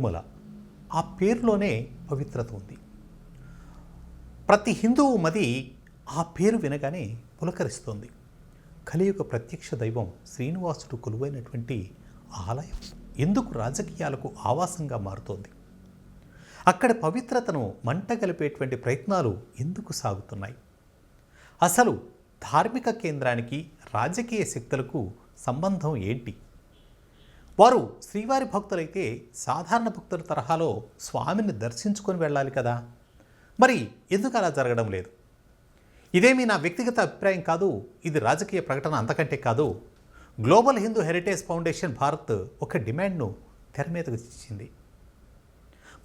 తిరుమల. ఆ పేరులోనే పవిత్రత ఉంది. ప్రతి హిందువు మది ఆ పేరు వినగానే పులకరిస్తుంది. కలియుగ ప్రత్యక్ష దైవం శ్రీనివాసుడు కొలువైనటువంటి ఆలయం ఎందుకు రాజకీయాలకు ఆవాసంగా మారుతోంది? అక్కడ పవిత్రతను మంటగలిపేటువంటి ప్రయత్నాలు ఎందుకు సాగుతున్నాయి? అసలు ధార్మిక కేంద్రానికి రాజకీయ శక్తులకు సంబంధం ఏంటి? వారు శ్రీవారి భక్తులైతే సాధారణ భక్తుల తరహాలో స్వామిని దర్శించుకొని వెళ్ళాలి కదా. మరి ఎందుకు అలా జరగడం లేదు? ఇదేమీ నా వ్యక్తిగత అభిప్రాయం కాదు ఇది రాజకీయ ప్రకటన అంతకంటే కాదు. Global Hindu heritage foundation Bharat ఒక డిమాండ్ను తెర మీదకు తెచ్చింది.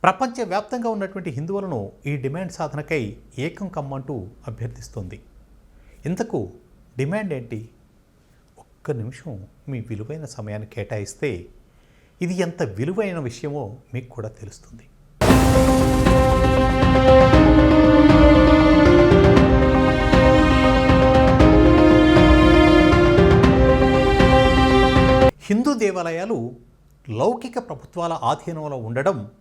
ప్రపంచవ్యాప్తంగా ఉన్నటువంటి హిందువులను ఈ డిమాండ్ సాధనకై ఏకం కమ్మంటూ అభ్యర్థిస్తోంది. ఇంతకు డిమాండ్ ఏంటి? ఒక్క నిమిషం మీ విలువైన సమయాన్ని కేటాయిస్తే ఇది ఎంత విలువైన విషయమో మీకు కూడా తెలుస్తుంది. హిందూ దేవాలయాలు లౌకిక ప్రభుత్వాల ఆధీనంలో ఉండడం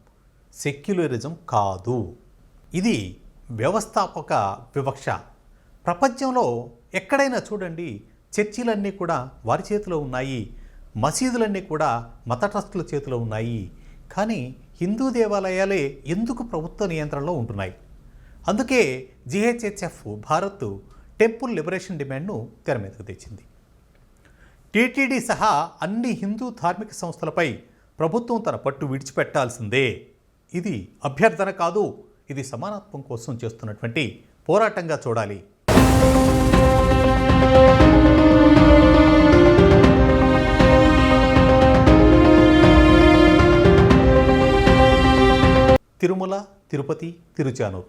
సెక్యులరిజం కాదు. ఇది వ్యవస్థాపక వివక్ష. ప్రపంచంలో ఎక్కడైనా చూడండి చర్చిలన్నీ కూడా వారి చేతిలో ఉన్నాయి. మసీదులన్నీ కూడా మత ట్రస్టుల చేతిలో ఉన్నాయి. కానీ హిందూ దేవాలయాలే ఎందుకు ప్రభుత్వ నియంత్రణలో ఉంటున్నాయి? అందుకే జిహెచ్హెచ్ఎఫ్ భారత్ టెంపుల్ లిబరేషన్ డిమాండ్ను తెర మీదకు తెచ్చింది. టీటీడీ సహా అన్ని హిందూ ధార్మిక సంస్థలపై ప్రభుత్వం తన పట్టు విడిచిపెట్టాల్సిందే. ఇది అభ్యర్థన కాదు ఇది సమానత్వం కోసం చేస్తున్నటువంటి పోరాటంగా చూడాలి. తిరుమల తిరుపతి తిరుచానూర్.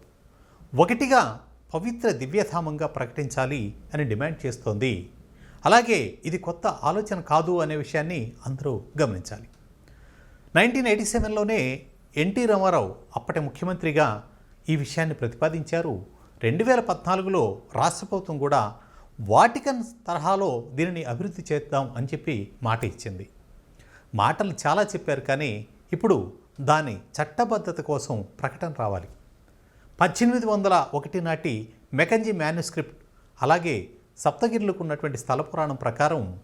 ఒకటిగా పవిత్ర దివ్యధామంగా ప్రకటించాలి అని డిమాండ్ చేస్తోంది. అలాగే ఇది కొత్త ఆలోచన కాదు అనే విషయాన్ని అందరూ గమనించాలి. నైన్టీన్ ఎయిటీ సెవెన్లోనే ఎన్టీ రామారావు అప్పటి ముఖ్యమంత్రిగా ఈ విషయాన్ని ప్రతిపాదించారు. రెండు వేల పద్నాలుగులో రాష్ట్ర ప్రభుత్వం కూడా వాటికన్ తరహాలో దీనిని అభివృద్ధి చేద్దాం అని చెప్పి మాట ఇచ్చింది. మాటలు చాలా చెప్పారు కానీ ఇప్పుడు దాని చట్టబద్ధత కోసం ప్రకటన రావాలి. పద్దెనిమిది వందల ఒకటి నాటి మెకంజీ మాన్యుస్క్రిప్ట్ అలాగే సప్తగిరులకు ఉన్నటువంటి స్థల పురాణం ప్రకారం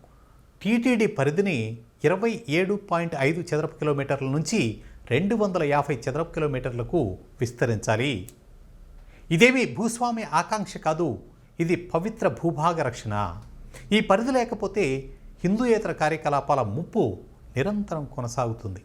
టీటీడీ పరిధిని ఇరవై ఏడు పాయింట్ ఐదు చదరపు కిలోమీటర్ల నుంచి రెండు వందల యాభై చదరపు కిలోమీటర్లకు విస్తరించాలి. ఇదేమీ భూస్వామి ఆకాంక్ష కాదు ఇది పవిత్ర భూభాగ రక్షణ. ఈ పరిధి లేకపోతే హిందూయేతర కార్యకలాపాల ముప్పు నిరంతరం కొనసాగుతుంది.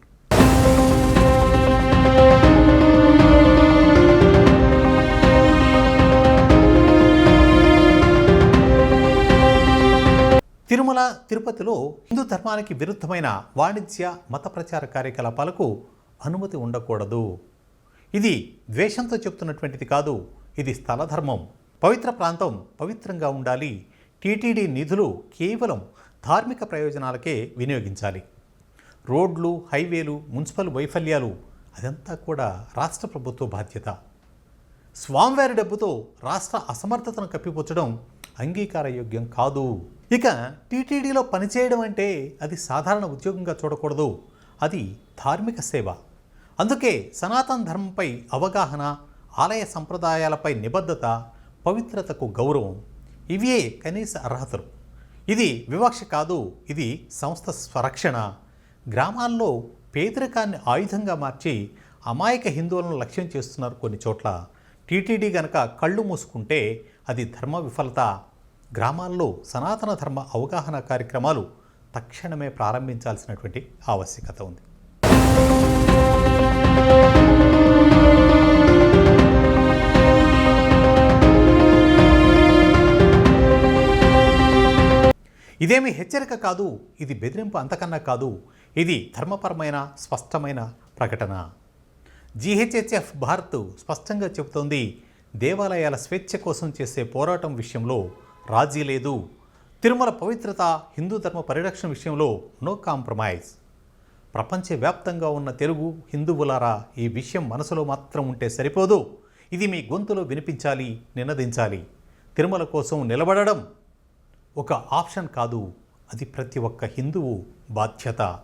తిరుమల తిరుపతిలో హిందూ ధర్మానికి విరుద్ధమైన వాణిజ్య మత ప్రచార కార్యకలాపాలకు అనుమతి ఉండకూడదు. ఇది ద్వేషంతో చెప్తున్నటువంటిది కాదు ఇది స్థల ధర్మం. పవిత్ర ప్రాంతం పవిత్రంగా ఉండాలి. టీటీడీ నిధులు కేవలం ధార్మిక ప్రయోజనాలకే వినియోగించాలి. రోడ్లు హైవేలు మున్సిపల్ వైఫల్యాలు అదంతా కూడా రాష్ట్ర ప్రభుత్వ బాధ్యత. స్వామివారి డబ్బుతో రాష్ట్ర అసమర్థతను కప్పిపుచ్చడం అంగీకారయోగ్యం కాదు. ఇక టీటీడీలో పనిచేయడం అంటే అది సాధారణ ఉద్యోగంగా చూడకూడదు. అది ధార్మిక సేవ. అందుకే సనాతన ధర్మంపై అవగాహన ఆలయ సంప్రదాయాలపై నిబద్ధత పవిత్రతకు గౌరవం ఇవే కనీస అర్హతలు. ఇది వివక్ష కాదు ఇది సంస్థ స్వరక్షణ. గ్రామాల్లో పేదరికాన్ని ఆయుధంగా మార్చి అమాయక హిందువులను లక్ష్యం చేస్తున్నారు కొన్ని చోట్ల. టీటీడీ గనక కళ్ళు మూసుకుంటే అది ధర్మ విఫలత. గ్రామాల్లో సనాతన ధర్మ అవగాహన కార్యక్రమాలు తక్షణమే ప్రారంభించాల్సినటువంటి ఆవశ్యకత ఉంది. ఇదేమి హెచ్చరిక కాదు ఇది బెదిరింపు అంతకన్నా కాదు ఇది ధర్మపరమైన స్పష్టమైన ప్రకటన. జీహెచ్హెచ్ఎఫ్ భారత్ స్పష్టంగా చెబుతోంది దేవాలయాల స్వేచ్ఛ కోసం చేసే పోరాటం విషయంలో రాజీ లేదు. తిరుమల పవిత్రత హిందూ ధర్మ పరిరక్షణ విషయంలో నో కాంప్రమైజ్ ప్రపంచవ్యాప్తంగా ఉన్న తెలుగు హిందువులారా ఈ విషయం మనసులో మాత్రం ఉంటే సరిపోదు. ఇది మీ గొంతులో వినిపించాలి నినదించాలి. తిరుమల కోసం నిలబడడం ఒక ఆప్షన్ కాదు. అది ప్రతి ఒక్క హిందువు బాధ్యత.